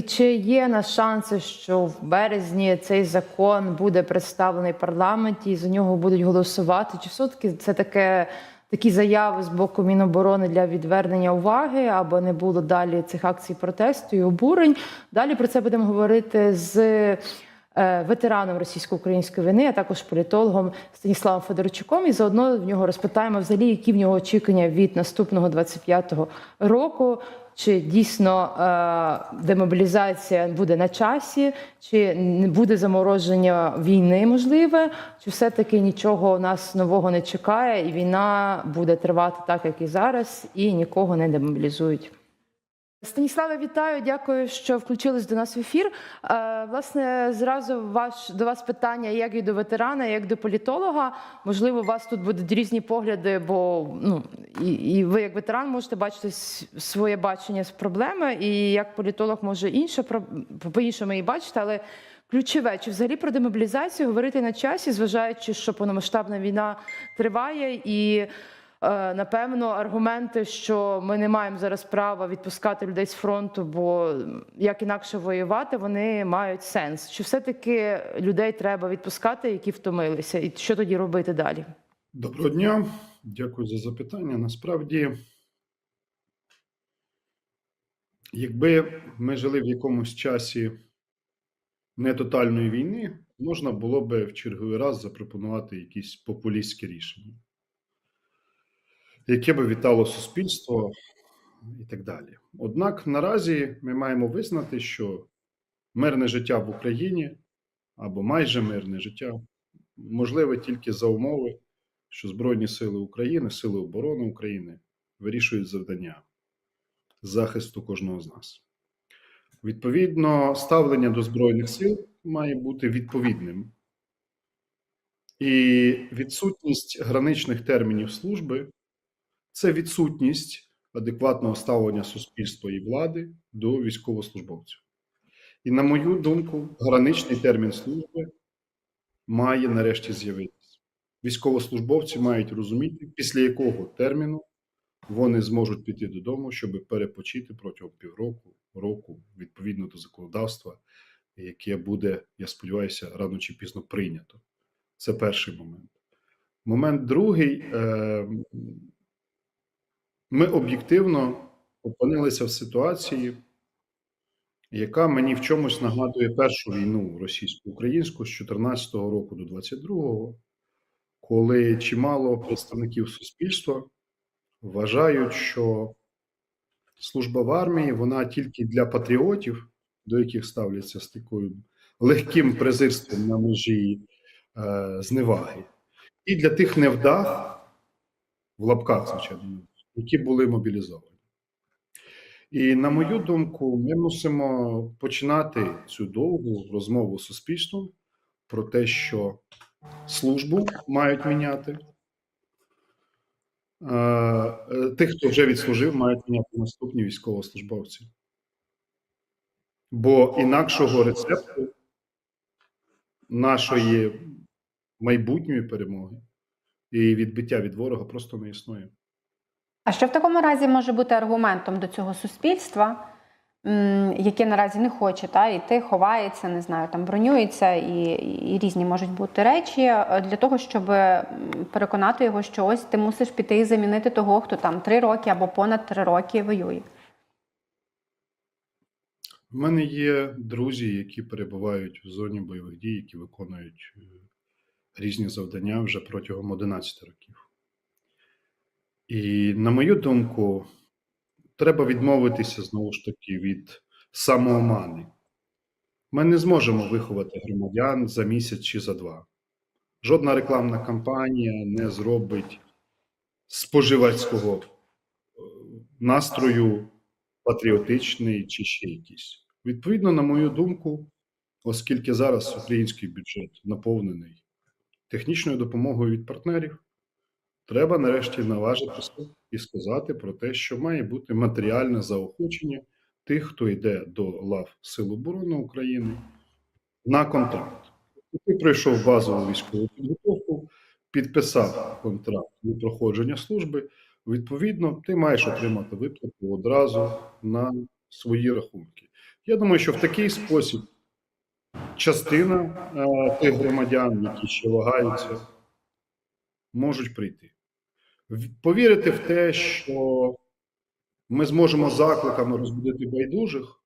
Чи є на шанси, що в березні цей закон буде представлений парламенті і за нього будуть голосувати? Чи все-таки це таке такі заяви з боку Міноборони для відвернення уваги, аби не було далі цих акцій протесту і обурень? Далі про це будемо говорити з ветераном російсько-української війни, а також політологом Станіславом Федорчуком. І заодно в нього розпитаємо взагалі, які в нього очікування від наступного 25-го року. Чи дійсно е, демобілізація буде на часі, чи не буде замороження війни можливе, чи все-таки нічого у нас нового не чекає, і війна буде тривати так, як і зараз, і нікого не демобілізують? Станіславе, вітаю, дякую, що включились до нас в ефір. Е, власне, зразу ваш до вас питання як і до ветерана, як до політолога. Можливо, у вас тут будуть різні погляди, бо ну і, і ви, як ветеран, можете бачити своє бачення з проблеми, і як політолог може інше про- по-іншому її бачити, але. Ключове, чи взагалі про демобілізацію говорити на часі, зважаючи, що повномасштабна війна триває, і напевно аргументи, що ми не маємо зараз права відпускати людей з фронту, бо як інакше воювати, вони мають сенс. Чи все-таки людей треба відпускати, які втомилися, і що тоді робити далі? Доброго дня, дякую за запитання. Насправді, якби ми жили в якомусь часі нетотальної війни, можна було би в черговий раз запропонувати якісь популістські рішення, яке би вітало суспільство і так далі. Однак наразі ми маємо визнати, що мирне життя в Україні або майже мирне життя можливе тільки за умови, що Збройні Сили України, Сили оборони України вирішують завдання захисту кожного з нас. Відповідно, ставлення до Збройних сил має бути відповідним. І відсутність граничних термінів служби це відсутність адекватного ставлення суспільства і влади до військовослужбовців. І, на мою думку, граничний термін служби має нарешті з'явитися. Військовослужбовці мають розуміти, після якого терміну вони зможуть піти додому, щоб перепочити протягом півроку, року, відповідно до законодавства, яке буде, я сподіваюся, рано чи пізно прийнято. Це перший момент. Момент другий. Ми об'єктивно опинилися в ситуації, яка мені в чомусь нагадує першу війну російсько-українську з 14 року до 22-го, коли чимало представників суспільства вважають, що служба в армії вона тільки для патріотів, до яких ставляться з такою легким презирством на межі е, зневаги, і для тих невдах, в лапках, звичайно, які були мобілізовані. І на мою думку, ми мусимо починати цю довгу розмову з суспільством про те, що службу мають міняти. Е, е, Тих, хто вже відслужив, мають міняти наступні військовослужбовці. Бо інакшого рецепту нашої майбутньої перемоги і відбиття від ворога просто не існує. А що в такому разі може бути аргументом до цього суспільства, яке наразі не хоче та йти, ховається, не знаю, там бронюється, і, і різні можуть бути речі е, для того, щоб переконати його, що ось ти мусиш піти і замінити того, хто там три роки або понад три роки воює. У мене є друзі, які перебувають в зоні бойових дій, які виконують е, різні завдання вже протягом 11 років. І, на мою думку, треба відмовитися знову ж таки від самоомани. Ми не зможемо виховати громадян за місяць чи за два. Жодна рекламна кампанія не зробить споживацького е, настрою патріотичний чи ще якийсь. Відповідно, на мою думку, оскільки зараз український бюджет наповнений технічною допомогою від партнерів, треба нарешті наважитися і сказати про те, що має бути матеріальне заохочення тих, хто йде до лав Сил оборони України на контракт. Ти пройшов базову військову підготовку, підписав контракт на проходження служби. Відповідно, ти маєш отримати виплату одразу на свої рахунки. Я думаю, що в такий спосіб частина е, тих громадян, які ще вагаються, можуть прийти. Повірити в те, що ми зможемо закликами розбудити байдужих,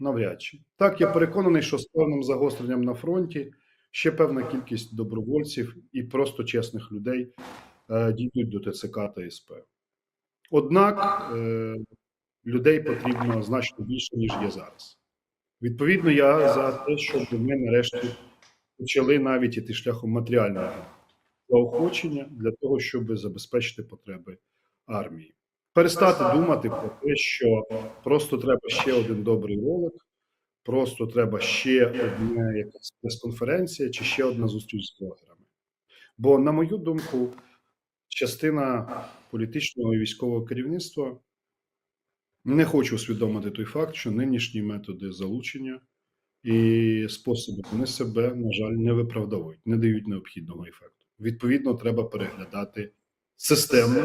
навряд чи. Так, я переконаний, що з певним загостренням на фронті ще певна кількість добровольців і просто чесних людей е, дійдуть до ТЦК та СП. Однак е, людей потрібно значно більше, ніж є зараз. Відповідно, я за те, щоб ми нарешті почали навіть іти шляхом матеріального заохочення для того, щоб забезпечити потреби армії. Перестати думати про те, що просто треба ще один добрий ролик, просто треба ще одна якась прес-конференція чи ще одна зустріч з блогерами. Бо, на мою думку, частина політичного і військового керівництва не хоче усвідомити той факт, що нинішні методи залучення і способи вони себе, на жаль, не виправдовують, не дають необхідного ефекту. Відповідно, треба переглядати системну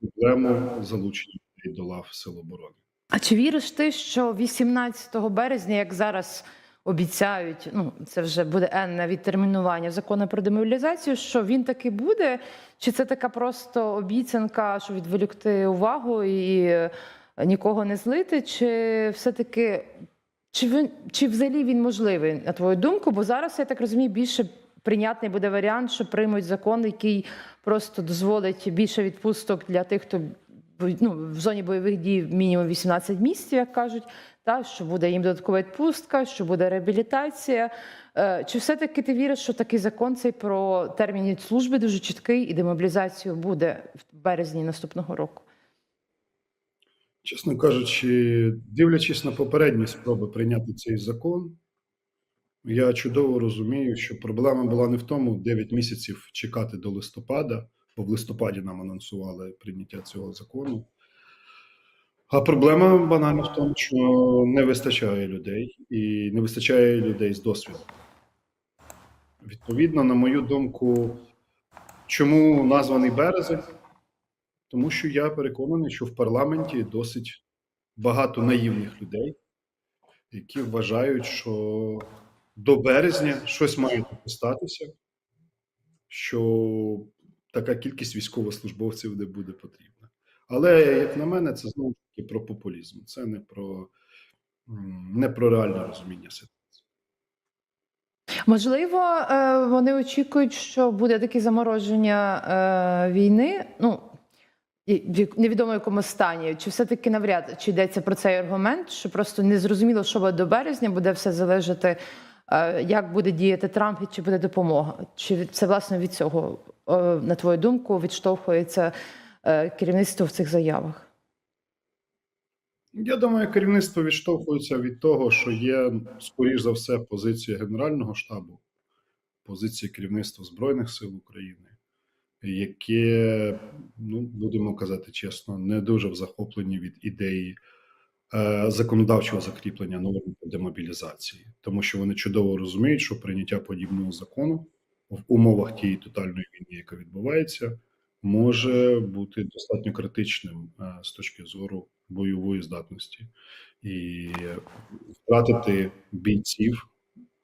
проблему залучення до лав Сил оборони. А чи віриш ти, що 18 березня, як зараз обіцяють, ну це вже буде енне відтермінування закону про демобілізацію, що він таки буде? Чи це така просто обіцянка, щоб відволікти увагу і е, нікого не злити? Чи все-таки чи він чи взагалі він можливий, на твою думку? Бо зараз я так розумію, більше прийнятний буде варіант, що приймуть закон, який просто дозволить більше відпусток для тих, хто ну, в зоні бойових дій мінімум 18 місяців, як кажуть, та що буде їм додаткова відпустка, що буде реабілітація. Е, Чи все-таки ти віриш, що такий закон цей про термін служби дуже чіткий і демобілізацію буде в березні наступного року? Чесно кажучи, дивлячись на попередні спроби прийняти цей закон, я чудово розумію, що проблема була не в тому 9 місяців чекати до листопада, бо в листопаді нам анонсували прийняття цього закону. А проблема банально в тому, що не вистачає людей і не вистачає людей з досвідом. Відповідно, на мою думку, чому названий березень? Тому що я переконаний, що в парламенті досить багато наївних людей, які вважають, що до березня щось має статися, що така кількість військовослужбовців не буде потрібна. Але, як на мене, це знову ж таки про популізм, це не про, не про реальне розуміння ситуації. Можливо, е, вони очікують, що буде таке замороження е, війни. Ну невідомо якому стані. Чи все-таки навряд чи йдеться про цей аргумент, що просто не зрозуміло, що буде до березня, буде все залежати, як буде діяти Трамп і чи буде допомога. Чи це власне від цього, е, на твою думку, відштовхується е, керівництво в цих заявах? Я думаю, керівництво відштовхується від того, що є, скоріш за все, позиція Генерального штабу, позиція керівництва Збройних сил України, яке, ну будемо казати чесно, не дуже в захопленні від ідеї е, законодавчого закріплення норм демобілізації, тому що вони чудово розуміють, що прийняття подібного закону в умовах тієї тотальної війни, яка відбувається, може бути достатньо критичним е, з точки зору бойової здатності і втратити бійців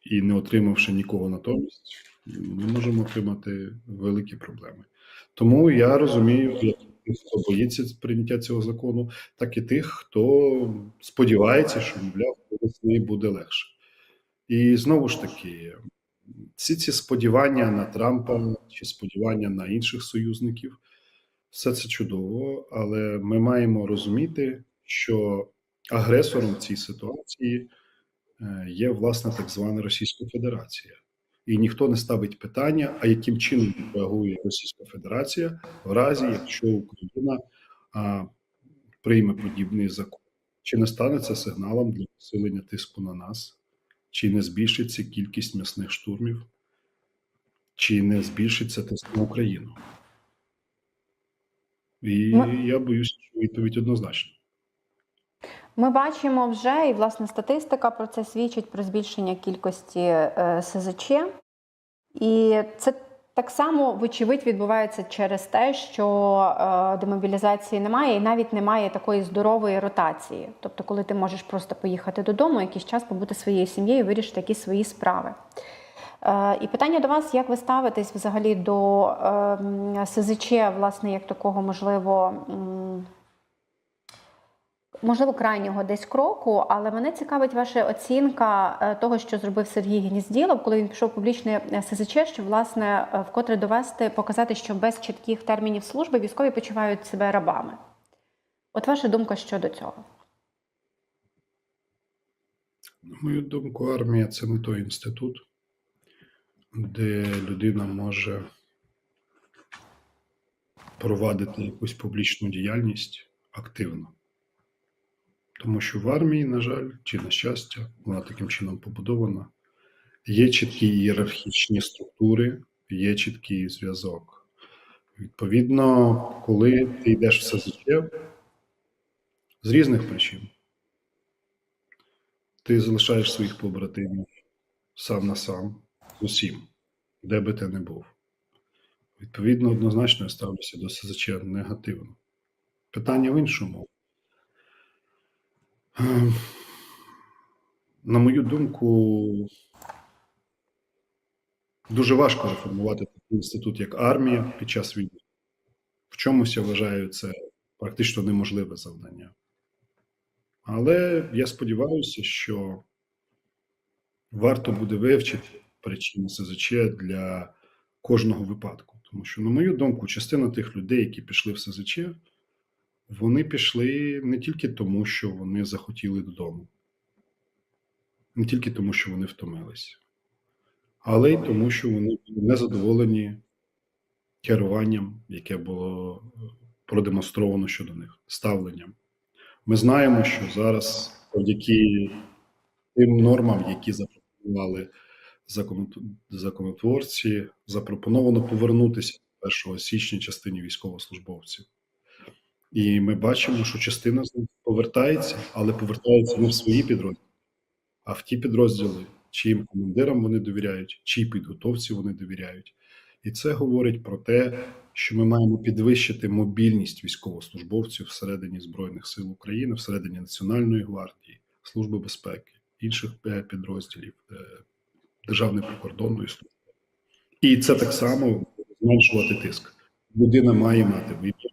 і не отримавши нікого натомість, ми можемо отримати великі проблеми. Тому я розумію, тих, хто боїться прийняття цього закону, так і тих, хто сподівається, що мовляв, весни буде легше. І знову ж таки, всі ці сподівання на Трампа чи сподівання на інших союзників, все це чудово, але ми маємо розуміти, що агресором в цій ситуації е, є власне так звана Російська Федерація. І ніхто не ставить питання, а яким чином реагує Російська Федерація в разі, якщо Україна а, прийме подібний закон. Чи не стане це сигналом для посилення тиску на нас? Чи не збільшиться кількість м'ясних штурмів? Чи не збільшиться тиск на Україну? І Ми- я боюся, що відповідь однозначна. Ми бачимо вже, і власне статистика про це свідчить про збільшення кількості е, СЗЧ. І це Так само, вочевидь, відбувається через те, що е, демобілізації немає, і навіть немає такої здорової ротації. Тобто, коли ти можеш просто поїхати додому, якийсь час побути своєю сім'єю, вирішити якісь свої справи. Е, і питання до вас: як ви ставитесь взагалі до е, СЗЧ, власне, як такого можливо. Можливо, крайнього десь кроку, але мене цікавить ваша оцінка е, того, що зробив Сергій Гнізділов, коли він пішов в публічне е, СЗЧ, щоб власне е, вкотре довести, показати, що без чітких термінів служби військові почувають себе рабами. От ваша думка щодо цього? На мою думку, армія це не той інститут, де людина може провадити якусь публічну діяльність активно. Тому що в армії, на жаль, чи на щастя, вона таким чином побудована. Є чіткі ієрархічні структури, є чіткий зв'язок. Відповідно, коли ти йдеш в СЗЧ з різних причин, ти залишаєш своїх побратимів сам на сам з усім, де би ти не був. Відповідно, однозначно я ставлюся до СЗЧ негативно. Питання в іншому. Ем, На мою думку, дуже важко реформувати такий інститут, як армія під час війни. В чомусь я вважаю це практично неможливе завдання. Але я сподіваюся, що варто буде вивчити причини СЗЧ для кожного випадку. Тому що, на мою думку, частина тих людей, які пішли в СЗЧ, вони пішли не тільки тому, що вони захотіли додому, не тільки тому, що вони втомилися, але й тому, що вони були незадоволені керуванням, яке було е, продемонстровано щодо них, ставленням. Ми знаємо, що зараз завдяки тим нормам, які запропонували законотворці, запропоновано повернутися 1 січня частині військовослужбовців. І ми бачимо, що частина з них повертається, але повертається не в свої підрозділи, а в ті підрозділи, чиїм командирам вони довіряють, чиїй підготовці вони довіряють. І це говорить про те, що ми маємо підвищити мобільність військовослужбовців всередині Збройних сил України, всередині Національної гвардії, Служби безпеки, інших е, підрозділів е, Державної прикордонної служби. І це так само зменшувати тиск. Людина має мати вибір,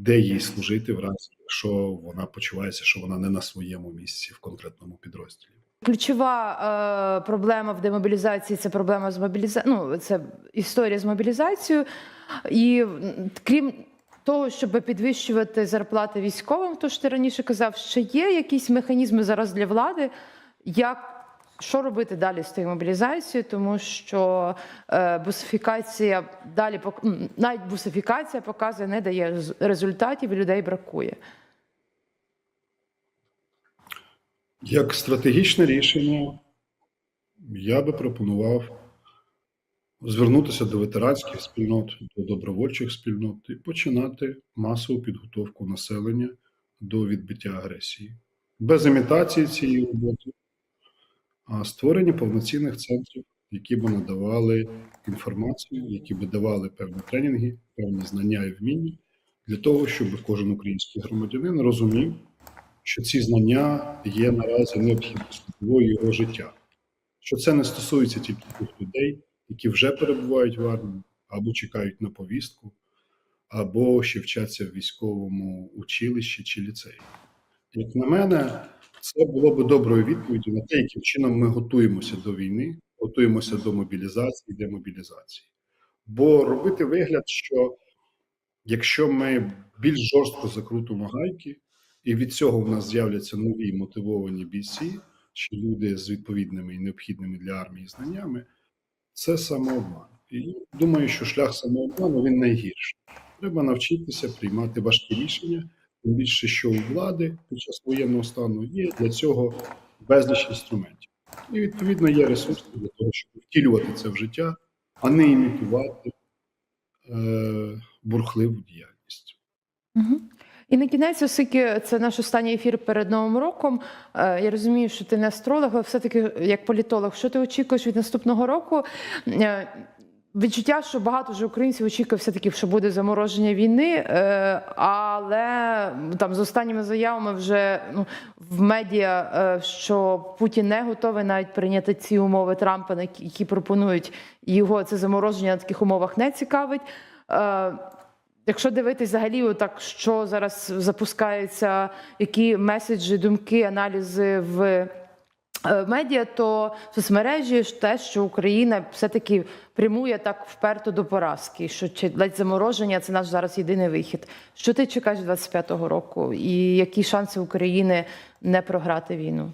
де їй служити, в разі, якщо вона почувається, що вона не на своєму місці в конкретному підрозділі. Ключова е, проблема в демобілізації це проблема з мобілізацією. Ну, це історія з мобілізацією. І крім того, щоб підвищувати зарплати військовим, то що ти раніше казав, ще є якісь механізми зараз для влади, як. Що робити далі з тією мобілізацією, тому що е, бусифікація далі навіть бусифікація показує, не дає результатів, і людей бракує. Як стратегічне рішення, я би пропонував звернутися до ветеранських спільнот, до добровольчих спільнот і починати масову підготовку населення до відбиття агресії. Без імітації цієї роботи, створення повноцінних центрів, які б надавали інформацію, які б давали певні тренінги, певні знання і вміння для того, щоб кожен український громадянин розумів, що ці знання є наразі необхідною складовою його життя. Що це не стосується тільки тих людей, які вже перебувають в армії, або чекають на повістку, або ще вчаться в військовому училищі чи ліцеї. Як на мене, це було б доброю відповіддю на те, яким чином ми готуємося до війни, готуємося до мобілізації, демобілізації. Бо робити вигляд, що якщо ми більш жорстко закрутимо гайки, і від цього в нас з'являться нові мотивовані бійці чи люди з відповідними і необхідними для армії знаннями, це самообман. І думаю, що шлях самообману він найгірший. Треба навчитися приймати важкі рішення, тим більше, що у влади під час воєнного стану є для цього безліч інструментів. І відповідно є ресурси для того, щоб втілювати це в життя, а не імітувати е, бурхливу діяльність. Угу. І на кінець, оскільки це наш останній ефір перед Новим роком, е, я розумію, що ти не астролог, але все-таки як політолог, що ти очікуєш від наступного року? Відчуття, що багато вже українців очікує все-таки, що буде замороження війни, е, але там з останніми заявами вже ну, в медіа, е, що Путін не готовий навіть прийняти ці умови Трампа, які- пропонують його це замороження на таких умовах не цікавить. Е, Якщо дивитись взагалі, так що зараз запускається, які меседжі, думки, аналізи в медіа, то соцмережі те, що Україна все-таки прямує так вперто до поразки, що чи ледь замороження це наш зараз єдиний вихід. Що ти чекаєш 25-го року, і які шанси України не програти війну?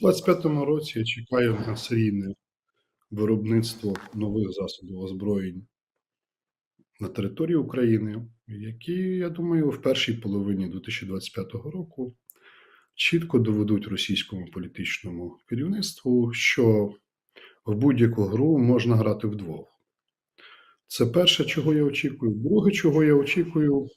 У 25-му році я чекаю на серійне виробництво нових засобів озброєнь на території України, які, я думаю, в першій половині 2025 року чітко доведуть російському політичному керівництву, що в будь-яку гру можна грати вдвох. Це перше, чого я очікую. Друге, чого я очікую,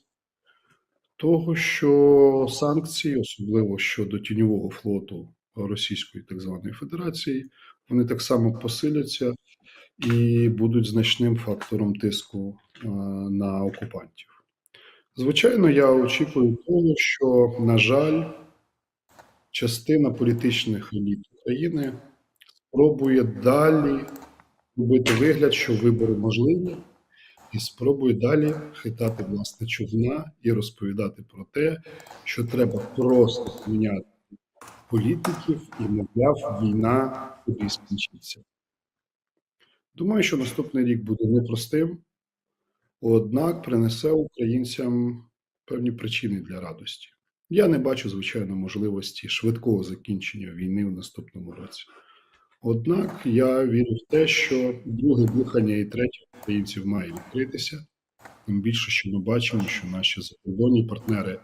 того, що санкції, особливо щодо тіньового флоту Російської так званої Федерації, вони так само посиляться і будуть значним фактором тиску е, на окупантів. Звичайно, я очікую того, що, на жаль, частина політичних еліт України спробує далі робити вигляд, що вибори можливі, і спробує далі хитати власне човна і розповідати про те, що треба просто зміняти політиків і, мовляв, війна куди скінчиться. Думаю, що наступний рік буде непростим, однак принесе українцям певні причини для радості. Я не бачу, звичайно, можливості швидкого закінчення війни в наступному році. Однак я вірю в те, що друге дихання і третє українців має відкритися. Тим більше, що ми бачимо, що наші закордонні партнери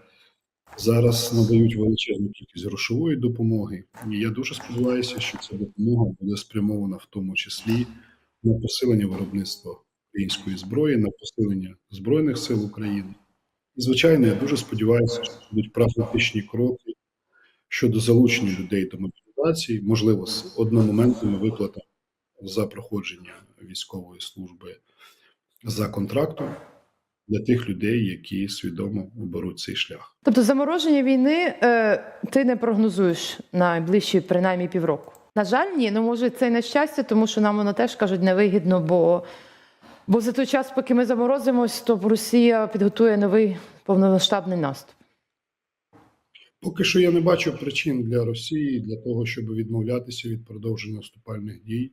зараз надають величезну кількість грошової допомоги. І я дуже сподіваюся, що ця допомога буде спрямована в тому числі на посилення виробництва української зброї, на посилення збройних сил України. І, звичайно, я дуже сподіваюся, що будуть прагматичні кроки щодо залучення людей до мобілізації, можливо, з одномоментними виплатами за проходження військової служби за контрактом для тих людей, які свідомо оберуть цей шлях. Тобто замороження війни е, ти не прогнозуєш найближчі принаймні півроку. На жаль, ні. Ну може це й нещастя, тому що нам воно теж кажуть невигідно, бо, бо за той час, поки ми заморозимось, то Росія підготує новий повномасштабний наступ. Поки що я не бачу причин для Росії для того, щоб відмовлятися від продовження наступальних дій.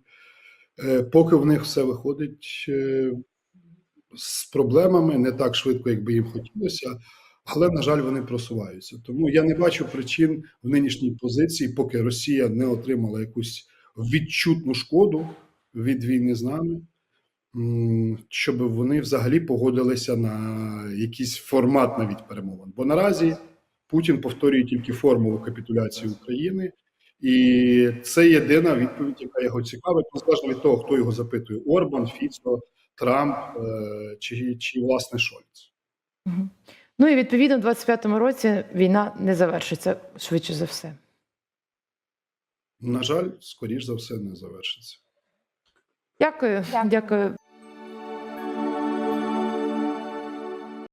Е, Поки в них все виходить е, з проблемами не так швидко, як би їм хотілося, але, на жаль, вони просуваються. Тому я не бачу причин в нинішній позиції, поки Росія не отримала якусь відчутну шкоду від війни з нами, щоб вони взагалі погодилися на якийсь формат навіть перемовин. Бо наразі Путін повторює тільки формулу капітуляції України, і це єдина відповідь, яка його цікавить, незалежно від того, хто його запитує: Орбан, Фіцо, Трамп е, чи, чи власне Шольц. Ну і відповідно, в 25-му році війна не завершиться швидше за все. На жаль, скоріш за все, не завершиться. Дякую, Дякую. дякую.